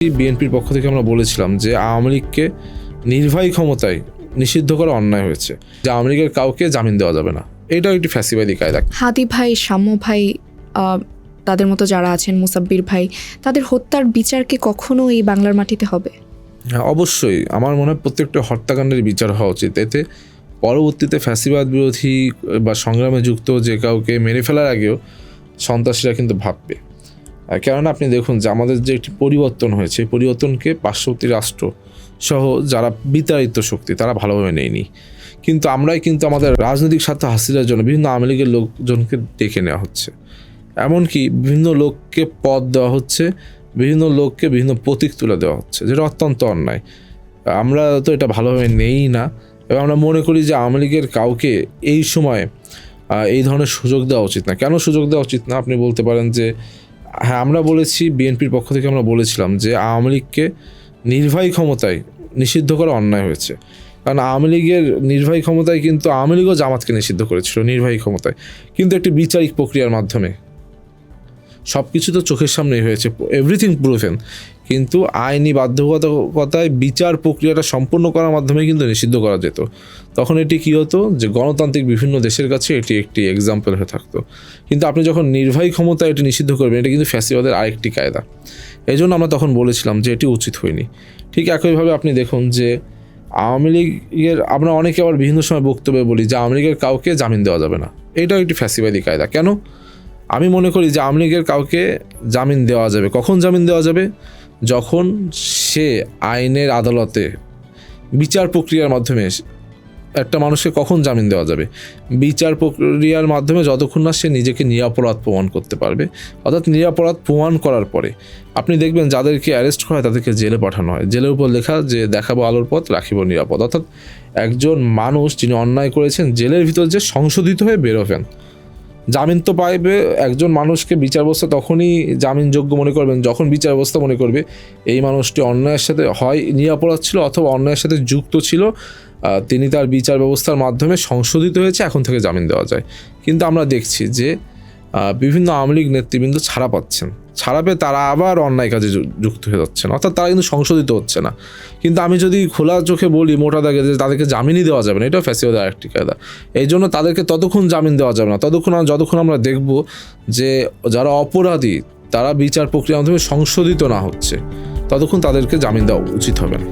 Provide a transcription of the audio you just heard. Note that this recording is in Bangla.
বিএনপির পক্ষ থেকে আমরা বলেছিলাম যে আওয়ামী লীগকে নির্বাহী ক্ষমতায় নিষিদ্ধ করা অন্যায় হয়েছে যে আওয়ামী লীগের কাউকে জামিন দেওয়া যাবে না। এটাও একটি ফ্যাসিবাদী কায়দা। হাদি ভাই সাম্য ভাই তাদের মতো যারা আছেন মুসাব্বির ভাই তাদের হত্যার বিচারকে কখনো এই বাংলার মাটিতে হবে? হ্যাঁ অবশ্যই। আমার মনে হয় প্রত্যেকটা হত্যাকাণ্ডের বিচার হওয়া উচিত। এতে পরবর্তীতে ফ্যাসিবাদ বিরোধী বা সংগ্রামে যুক্ত যে কাউকে মেরে ফেলার আগেও সন্ত্রাসীরা কিন্তু ভাববে। কেননা আপনি দেখুন যে আমাদের যে একটি পরিবর্তন হয়েছে পরিবর্তনকে পার্শ্ববর্তী রাষ্ট্র সহ যারা বিতাড়িত শক্তি, তারা ভালোভাবে নেয়নি। কিন্তু আমরাই কিন্তু আমাদের রাজনৈতিক স্বার্থ হাসিলের জন্য বিভিন্ন আওয়ামী লীগের লোকজনকে ডেকে নেওয়া হচ্ছে। এমনকি বিভিন্ন লোককে পদ দেওয়া হচ্ছে, বিভিন্ন লোককে বিভিন্ন প্রতীক তুলে দেওয়া হচ্ছে, যেটা অত্যন্ত অন্যায়। আমরা তো এটা ভালোভাবে নেই না, এবং আমরা মনে করি যে আওয়ামী লীগের কাউকে এই সময় এই ধরনের সুযোগ দেওয়া উচিত না। কেন সুযোগ দেওয়া উচিত না? আপনি বলতে পারেন যে হ্যাঁ আমরা বলেছি, বিএনপির পক্ষ থেকে আমরা বলেছিলাম যে আওয়ামী লীগকে নির্বাহী ক্ষমতায় নিষিদ্ধ করা অন্যায় হয়েছে। কারণ আওয়ামী লীগের নির্বাহী ক্ষমতায় কিন্তু আওয়ামী লীগও জামাতকে নিষিদ্ধ করেছিল, নির্বাহী ক্ষমতায়। কিন্তু একটি বিচারিক প্রক্রিয়ার মাধ্যমে সব কিছু তো চোখের সামনেই হয়েছে এভরিথিং প্রুফেন কিন্তু আইনি বাধ্যবাধকতায় বিচার প্রক্রিয়াটা সম্পূর্ণ করার মাধ্যমে কিন্তু নিষিদ্ধ করা যেত। তখন এটি কী হতো? যে গণতান্ত্রিক বিভিন্ন দেশের কাছে এটি একটি এক্সাম্পল হয়ে থাকতো। কিন্তু আপনি যখন নির্বাহী ক্ষমতা এটি নিষিদ্ধ করবেন, এটা কিন্তু ফ্যাসিবাদের আরেকটি কায়দা। এই জন্য আমরা তখন বলেছিলাম যে এটি উচিত হয়নি। ঠিক একইভাবে আপনি দেখুন যে আওয়ামী লীগের, আমরা অনেকে আবার বিভিন্ন সময় বক্তব্যে বলি যে আওয়ামী লীগের কাউকে জামিন দেওয়া যাবে না। এটাও একটি ফ্যাসিবাদী কায়দা। কেন? আমি মনে করি যে আওয়ামী লীগের কাউকে জামিন দেওয়া যাবে। কখন জামিন দেওয়া যাবে? যখন সে আইনের আদালতে বিচার প্রক্রিয়ার মাধ্যমে একটা মানুষকে কখন জামিন দেওয়া যাবে? বিচার প্রক্রিয়ার মাধ্যমে যতক্ষণ না সে নিজেকে নিরাপরাধ প্রমাণ করতে পারবে। অর্থাৎ নিরাপরাধ প্রমাণ করার পরে আপনি দেখবেন যাদেরকে অ্যারেস্ট করা হয় তাদেরকে জেলে পাঠানো হয়। জেলের উপর লেখা যে দেখাবো আলোর পথ, রাখিব নিরাপদ। অর্থাৎ একজন মানুষ যিনি অন্যায় করেছেন, জেলের ভিতর যে সংশোধিত হয়ে বেরোবেন জামিন তো পাইবে, একজন মানুষকে বিচার ব্যবস্থা তখনই জামিনযোগ্য মনে করবেন, যখন বিচার ব্যবস্থা মনে করবে। এই মানুষটি অন্যায়ের সাথে হয়, নিরাপরাধ ছিল অথবা অন্যায়ের সাথে যুক্ত ছিল তিনি তার বিচার ব্যবস্থার মাধ্যমে সংশোধিত হয়েছে, এখন থেকে জামিন দেওয়া যায়। কিন্তু আমরা দেখছি যে বিভিন্ন আওয়ামী লীগ নেতৃবৃন্দ ছাড়া পাচ্ছেন। ছাড়া পেয়ে তারা আবার অন্যায় কাজে যুক্ত হয়ে যাচ্ছেন অর্থাৎ তারা কিন্তু সংশোধিত হচ্ছে না। কিন্তু আমি যদি খোলা চোখে বলি, মোটা দাগে যে তাদেরকে জামিনই দেওয়া যাবে না, এটাও দেওয়ার একটি কায়দা। এই জন্য তাদেরকে ততক্ষণ জামিন দেওয়া যাবে না। ততক্ষণ যতক্ষণ আমরা দেখব যে যারা অপরাধী, তারা বিচার প্রক্রিয়ার মাধ্যমে সংশোধিত না হচ্ছে, ততক্ষণ তাদেরকে জামিন দেওয়া উচিত হবে না।